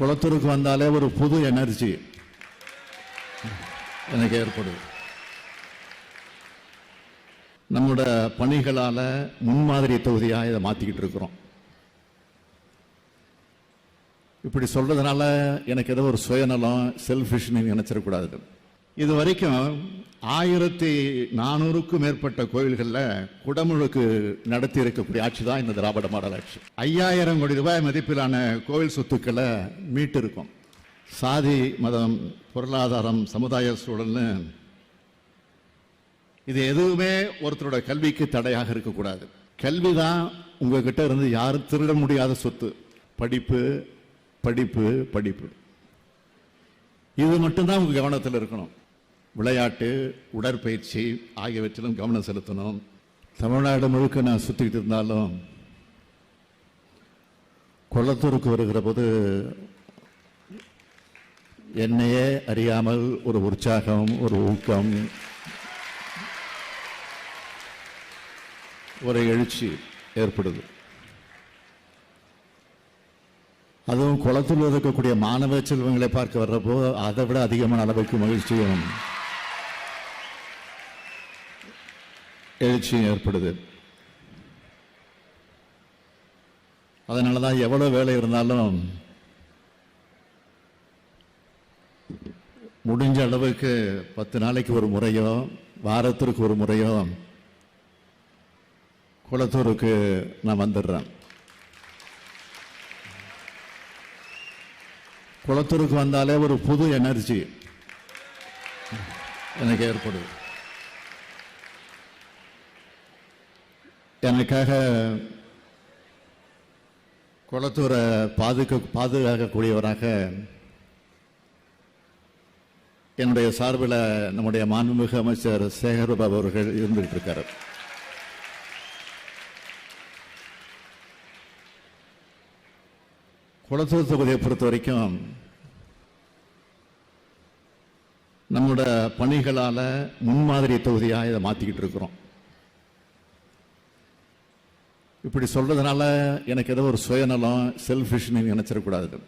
குளத்தூருக்கு வந்தாலே ஒரு புது எனர்ஜி எனக்கு ஏற்படுது. நம்மளோட பணிகளால் முன்மாதிரி தொகுதியாக இதை மாற்றிக்கிட்டு இருக்கிறோம். இப்படி சொல்றதுனால எனக்கு ஏதோ ஒரு சுயநலம் செல்ஃபிஷ்னு நினச்சிடக்கூடாது. இது வரைக்கும் ஆயிரத்தி நானூறுக்கும் மேற்பட்ட கோயில்களில் குடமுழுக்கு நடத்தி இருக்கக்கூடிய ஆட்சி தான் இந்த திராவிட மாடல் ஆட்சி. ஐயாயிரம் கோடி ரூபாய் மதிப்பிலான கோவில் சொத்துக்களை மீட்டு இருக்கும் சாதி மதம் பொருளாதாரம் சமுதாய சூழல்னு இது எதுவுமே ஒருத்தரோட கல்விக்கு தடையாக இருக்கக்கூடாது. கல்வி தான் உங்ககிட்ட இருந்து யாரும் திருட முடியாத சொத்து. படிப்பு படிப்பு படிப்பு. இது மட்டும்தான் உங்கள் கவனத்தில் இருக்கணும். விளையாட்டு உடற்பயிற்சி ஆகியவற்றிலும் கவனம் செலுத்தணும். தமிழ்நாடு முழுக்க நான் சுற்றிக்கிட்டு இருந்தாலும் கொளத்தூருக்கு வருகிற போது என்னையே அறியாமல் ஒரு உற்சாகம் ஒரு ஊக்கம் ஒரு எழுச்சி ஏற்படுது. அதுவும் குளத்தில் இருக்கக்கூடிய மாணவ செல்வங்களை பார்க்க வர்றப்போ அதை விட அதிகமான அளவுக்கு மகிழ்ச்சியும் எழுச்சியும் ஏற்படுது. அதனால தான் எவ்வளோ வேலை இருந்தாலும் முடிஞ்ச அளவுக்கு பத்து நாளைக்கு ஒரு முறையோ வாரத்திற்கு ஒரு முறையோ குளத்தூருக்கு நான் வந்துடுறேன். குளத்தூருக்கு வந்தாலே ஒரு புது எனர்ஜி எனக்கு ஏற்படுது. எனக்காக குளத்தூரை பாதுக்க பாதுகாக்கக்கூடியவராக என்னுடைய சார்பில் நம்முடைய மாண்புமிகு அமைச்சர் சேகர்பாபு அவர்கள் இருந்துகிட்டு இருக்காரு குளத்தூர் தொகுதியை பொறுத்த வரைக்கும் நம்மளோட பணிகளால் முன்மாதிரி தொகுதியாக இதை மாற்றிக்கிட்டு இருக்கிறோம். இப்படி சொல்றதுனால எனக்கு ஏதோ ஒரு சுயநலம் செல்ஃபிஷ்னு நினைச்சிடக்கூடாது.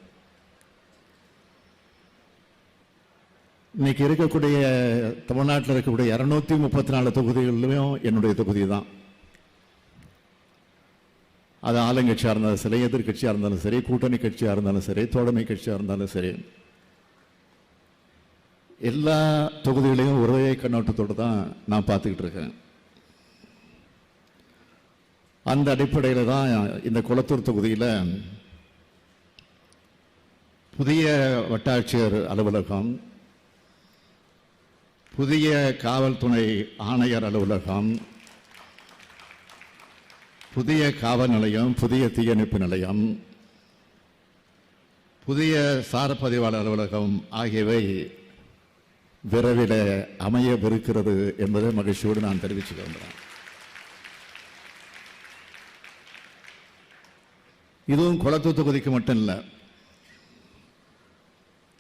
இன்னைக்கு இருக்கக்கூடிய தமிழ்நாட்டில் இருக்கக்கூடிய இருநூத்தி முப்பத்தி நாலு தொகுதிகளிலும் என்னுடைய தொகுதி தான் அது ஆளுங்கட்சியாக இருந்தாலும் சரி எதிர்கட்சியாக இருந்தாலும் சரி கூட்டணி கட்சியாக இருந்தாலும் சரி தோழமை கட்சியாக இருந்தாலும் சரி. எல்லா தொகுதிகளையும் ஒரே கண்ணோட்டத்தோடு தான் நான் பார்த்துக்கிட்டு இருக்கேன். அந்த அடிப்படையில் தான் இந்த குளத்தூர் தொகுதியில் புதிய வட்டாட்சியர் அலுவலகம் புதிய காவல்துறை ஆணையர் அலுவலகம் புதிய காவல் நிலையம் புதிய தீயணைப்பு நிலையம் புதிய சாரப்பதிவாளர் அலுவலகம் ஆகியவை விரைவில் அமையவிருக்கிறது என்பதை மகிழ்ச்சியோடு நான் தெரிவிச்சுக்க விரும்புகிறேன். இதுவும் குளத்தூர் தொகுதிக்கு மட்டும் இல்லை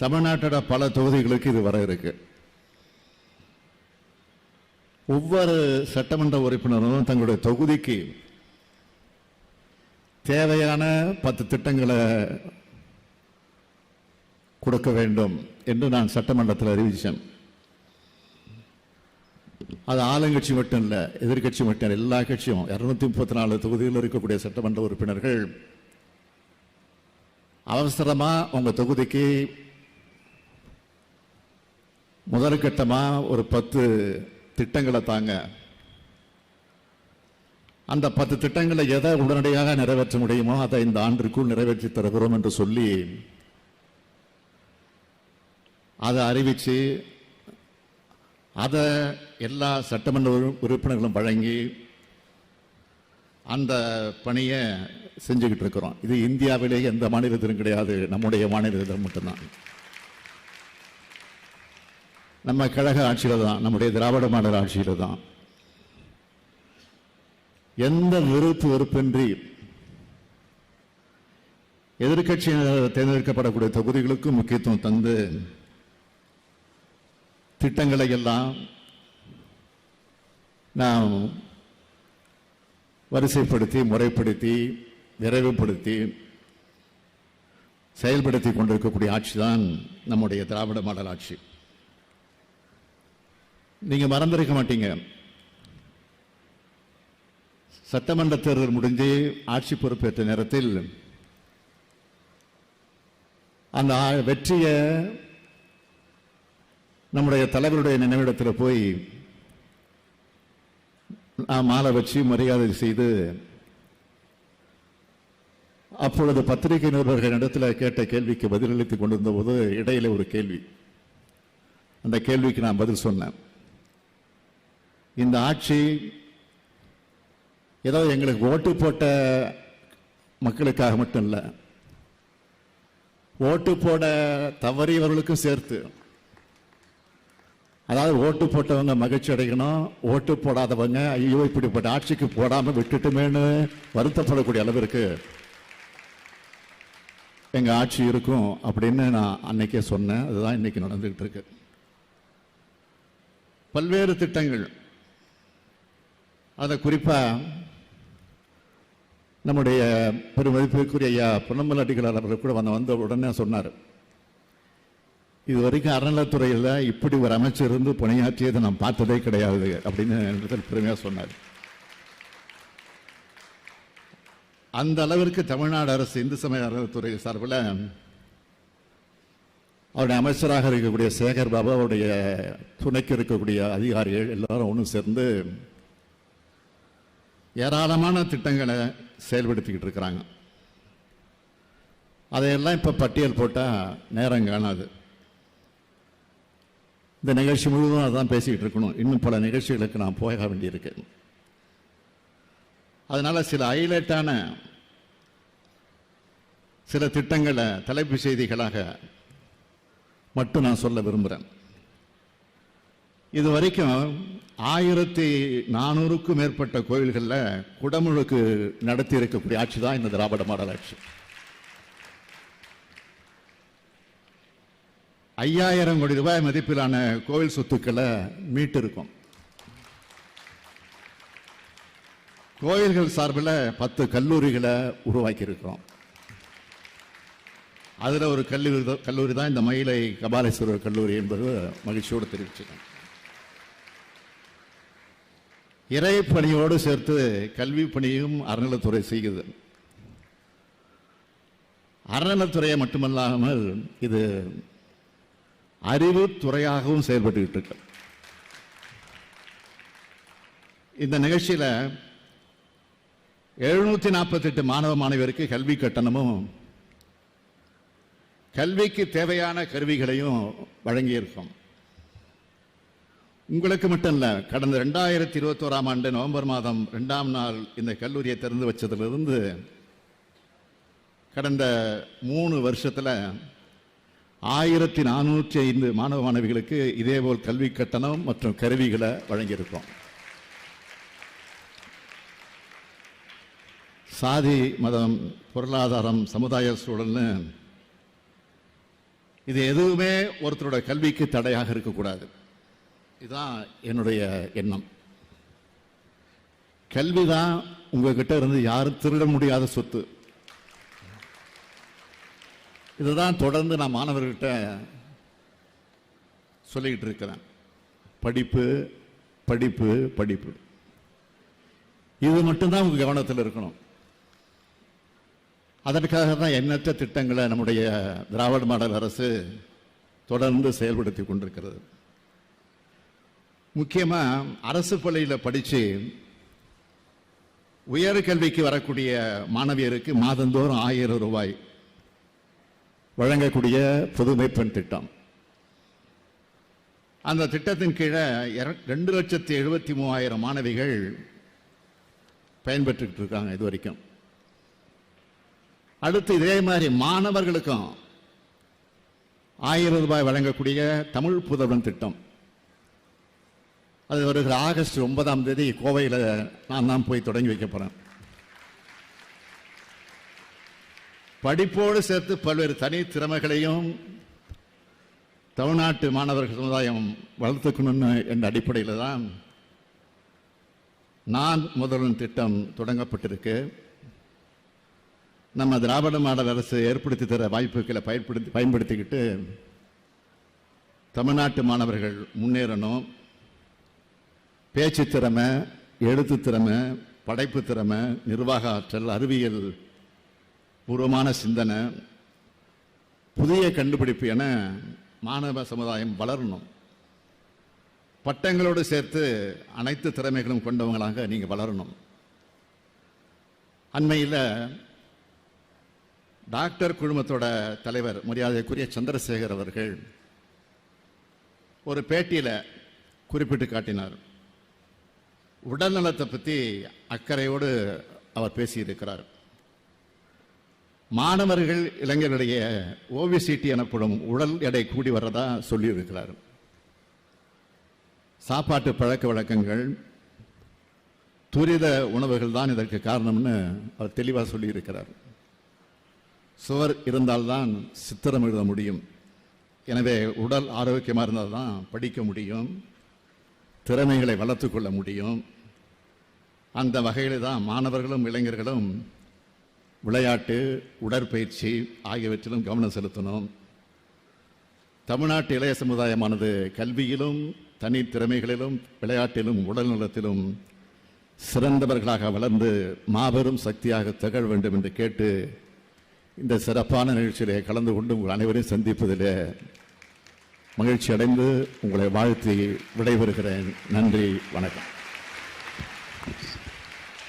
தமிழ்நாட்டோட பல தொகுதிகளுக்கு இது வர இருக்கு. ஒவ்வொரு சட்டமன்ற உறுப்பினரும் தங்களுடைய தொகுதிக்கு தேவையான பத்து திட்டங்களை கொடுக்க வேண்டும் என்று நான் சட்டமன்றத்தில் அறிவித்தேன் அது ஆளுங்கட்சி மட்டும் இல்லை எதிர்கட்சி மட்டும் எல்லா கட்சியும். இரநூத்தி முப்பத்தி நாலு தொகுதியில் இருக்கக்கூடிய சட்டமன்ற உறுப்பினர்கள் அவசரமாக உங்கள் தொகுதிக்கு முதற்கட்டமாக ஒரு பத்து திட்டங்களை தாங்க. அந்த பத்து திட்டங்களை எதை உடனடியாக நிறைவேற்ற முடியுமோ அதை இந்த ஆண்டிற்குள் நிறைவேற்றி தருகிறோம் என்று சொல்லி அதை அறிவித்து அதை எல்லா சட்டமன்ற உறுப்பினர்களும் வழங்கி அந்த பணியை செஞ்சுக்கிட்டு இருக்கிறோம். இது இந்தியாவிலேயே எந்த மாநிலத்திலும் கிடையாது. நம்முடைய மாநிலத்தில் மட்டும்தான். நம்ம கழக ஆட்சியில் தான் நம்முடைய திராவிட மாடல் ஆட்சியில் தான். எந்த விருப்பு வெறுப்பின்றி எதிர்கட்சியினர் தேர்ந்தெடுக்கப்படக்கூடிய தொகுதிகளுக்கும் முக்கியத்துவம் தந்து திட்டங்களை எல்லாம் நாம் வரிசைப்படுத்தி முறைப்படுத்தி விரைவுபடுத்தி செயல்படுத்தி கொண்டிருக்கக்கூடிய ஆட்சி தான் நம்முடைய திராவிட மாடல் ஆட்சி. நீங்கள் மறந்திருக்க மாட்டீங்க. சட்டமன்ற தேர்தல் முடிஞ்சு ஆட்சி பொறுப்பேற்ற நேரத்தில் அந்த வெற்றியை நம்முடைய தலைவருடைய நினைவிடத்தில் போய் நான் மாலை வச்சு மரியாதை செய்து அப்பொழுது பத்திரிகை நிருபர்கள் இடத்துல கேட்ட கேள்விக்கு பதிலளித்துக் கொண்டிருந்த போது இடையில ஒரு கேள்வி. அந்த கேள்விக்கு நான் பதில் சொன்னேன். இந்த ஆட்சி ஏதோ எங்களுக்கு ஓட்டு போட்ட மக்களுக்காக மட்டும் இல்லை ஓட்டு போட தவறியவர்களுக்கும் சேர்த்து அதாவது ஓட்டு போட்டவங்க மகிழ்ச்சி அடையணும். ஓட்டு போடாதவங்க ஐயோ இப்படிப்பட்ட ஆட்சிக்கு போடாம விட்டுட்டுமேன்னு வருத்தப்படக்கூடிய அளவிற்கு எங்க ஆட்சி இருக்கும் அப்படின்னு நான் அன்னைக்கே சொன்னேன். அதுதான் இன்னைக்கு நடந்துகிட்டு இருக்கு. பல்வேறு திட்டங்கள். அதை குறிப்பா நம்முடைய பெருமதிப்பிற்குரிய ஐயா பொன்னம்பல அடிகளார் அவர்கள் கூட வந்த வந்த உடனே சொன்னார். இது வரைக்கும் அறநிலத்துறையில் இப்படி ஒரு அமைச்சர் இருந்து பணியாற்றியதை நான் பார்த்ததே கிடையாது அப்படின்னு என்னிடத்தில் பெருமையாக சொன்னார். அந்த அளவிற்கு தமிழ்நாடு அரசு இந்து சமய அறநிலத்துறை சார்பில் அவருடைய அமைச்சராக இருக்கக்கூடிய சேகர் பாபு அவருடைய துணைக்கு இருக்கக்கூடிய அதிகாரிகள் எல்லாரும் ஒன்று சேர்ந்து ஏராளமான திட்டங்களை செயல்படுத்திக்கிட்டு இருக்கிறாங்க. அதையெல்லாம் இப்போ பட்டியல் போட்டால் நேரம் காணாது. இந்த நிகழ்ச்சி முழுவதும் அதான் பேசிக்கிட்டு இருக்கணும். இன்னும் பல நிகழ்ச்சிகளுக்கு நான் போக வேண்டியிருக்கு. அதனால் சில ஹைலைட்டான சில திட்டங்களை தலைப்பு செய்திகளாக மட்டும் நான் சொல்ல விரும்புகிறேன் இது வரைக்கும் ஆயிரத்தி நானூறுக்கும் மேற்பட்ட கோயில்களில் குடமுழுக்கு நடத்தி இருக்கக்கூடிய ஆட்சி தான் இந்த திராவிட மாடல் ஆட்சி. ஐயாயிரம் கோடி ரூபாய் மதிப்பிலான கோவில் சொத்துக்களை மீட்டிருக்கோம். கோயில்கள் சார்பில் பத்து கல்லூரிகளை உருவாக்கியிருக்கிறோம் அதில் ஒரு கல்லூரி கல்லூரி தான் இந்த மயிலை கபாலேஸ்வரர் கல்லூரி என்பது மகிழ்ச்சியோடு தெரிவிச்சுக்கேன் இறை பணியோடு சேர்த்து கல்வி பணியும் அறநிலைத்துறை செய்கிறது அறநிலைத்துறையை மட்டுமல்லாமல் இது அறிவுத்துறையாகவும் செயல்பட்டுக்கிட்டு இருக்கு. இந்த நிகழ்ச்சியில எழுநூத்தி நாற்பத்தெட்டு மாணவ மாணவியருக்கு கல்வி கட்டணமும் கல்விக்கு தேவையான கருவிகளையும் வழங்கியிருக்கோம். உங்களுக்கு மட்டும் இல்லை கடந்த ரெண்டாயிரத்தி இருபத்தோராம் ஆண்டு நவம்பர் மாதம் ரெண்டாம் நாள் இந்த கல்லூரியை திறந்து வச்சதுலேருந்து கடந்த மூணு வருஷத்துல ஆயிரத்தி நானூற்றி ஐந்து மாணவ மாணவிகளுக்கு இதேபோல் கல்வி கட்டணம் மற்றும் கருவிகளை வழங்கியிருக்கோம் சாதி மதம் பொருளாதாரம் சமுதாய சூழல்னு இது எதுவுமே ஒருத்தரோட கல்விக்கு தடையாக இருக்கக்கூடாது. இதுதான் என்னுடைய எண்ணம். கல்வி தான் உங்ககிட்ட இருந்து யாரும் திருட முடியாத சொத்து. இதுதான் தொடர்ந்து நான் மாணவர்கிட்ட சொல்லிக்கிட்டு இருக்கிறேன். படிப்பு படிப்பு படிப்பு. இது மட்டும்தான் உங்கள் கவனத்தில் இருக்கணும். அதற்காக தான் எண்ணற்ற திட்டங்களை நம்முடைய திராவிட மாடல் அரசு தொடர்ந்து செயல்படுத்தி கொண்டிருக்கிறது. முக்கியமாக அரசு பள்ளியில் படித்து உயர்கல்விக்கு வரக்கூடிய மாணவியருக்கு மாதந்தோறும் ஆயிரம் ரூபாய் வழங்கக்கூடிய புதுமை பெண் திட்டம். அந்த திட்டத்தின் கீழே ரெண்டு லட்சத்தி எழுபத்தி மூவாயிரம் மாணவிகள் பயன்பெற்றுக்கிட்டு இருக்காங்க இது வரைக்கும். அடுத்து இதே மாதிரி மாணவர்களுக்கும் ஆயிரம் ரூபாய் வழங்கக்கூடிய தமிழ் புதவன் திட்டம். அது வருகிற ஆகஸ்ட் ஒன்பதாம் தேதி கோவையில் நான் தான் போய் தொடங்கி வைக்க போகிறேன் படிப்போடு சேர்த்து பல்வேறு தனி திறமைகளையும் தமிழ்நாட்டு மாணவர்கள் சமுதாயம் வளர்த்துக்கணும்னு என்ற அடிப்படையில் தான் நான் முதல்வன் திட்டம் தொடங்கப்பட்டிருக்கு. நம்ம திராவிட மாடல் அரசு ஏற்படுத்தி தர வாய்ப்புகளை பயன்படுத்தி பயன்படுத்திக்கிட்டு தமிழ்நாட்டு மாணவர்கள் முன்னேறணும். பேச்சு திறமை எழுத்து திறமை படைப்பு திறமை நிர்வாக ஆற்றல் அறிவியல் பூர்வமான சிந்தனை புதிய கண்டுபிடிப்பு என மாணவ சமுதாயம் வளரணும். பட்டங்களோடு சேர்த்து அனைத்து திறமைகளும் கொண்டவங்களாக நீங்கள் வளரணும். அண்மையில் டாக்டர் குழுமத்தோட தலைவர் மரியாதைக்குரிய சந்திரசேகர் அவர்கள் ஒரு பேட்டியில் குறிப்பிட்டு காட்டினார். உடல்நலத்தை பற்றி அக்கறையோடு அவர் பேசியிருக்கிறார். மாணவர்கள் இளைஞருடைய ஓபிசிட்டி எனப்படும் உடல் எடை கூடி வர்றதா சொல்லியிருக்கிறார். சாப்பாட்டு பழக்க வழக்கங்கள் துரித உணவுகள் தான் இதற்கு காரணம்னு அவர் தெளிவாக சொல்லியிருக்கிறார். சுவர் இருந்தால்தான் சித்திரம் எழுத முடியும். எனவே உடல் ஆரோக்கியமாக இருந்தால் தான் படிக்க முடியும். திறமைகளை வளர்த்துக்கொள்ள முடியும். அந்த வகையில் தான் மாணவர்களும் இளைஞர்களும் விளையாட்டு உடற்பயிற்சி ஆகியவற்றிலும் கவனம் செலுத்தணும். தமிழ்நாட்டு இளைய சமுதாயமானது கல்வியிலும் தனி திறமைகளிலும் விளையாட்டிலும் உடல் நலத்திலும் சிறந்தவர்களாக வளர்ந்து மாபெரும் சக்தியாக திகழ வேண்டும் என்று கேட்டு இந்த சிறப்பான நிகழ்ச்சியிலே கலந்து கொண்டு உங்கள் அனைவரையும் சந்திப்பதிலே மகிழ்ச்சி அடைந்து உங்களை வாழ்த்தி விடைபெறுகிறேன். நன்றி வணக்கம்.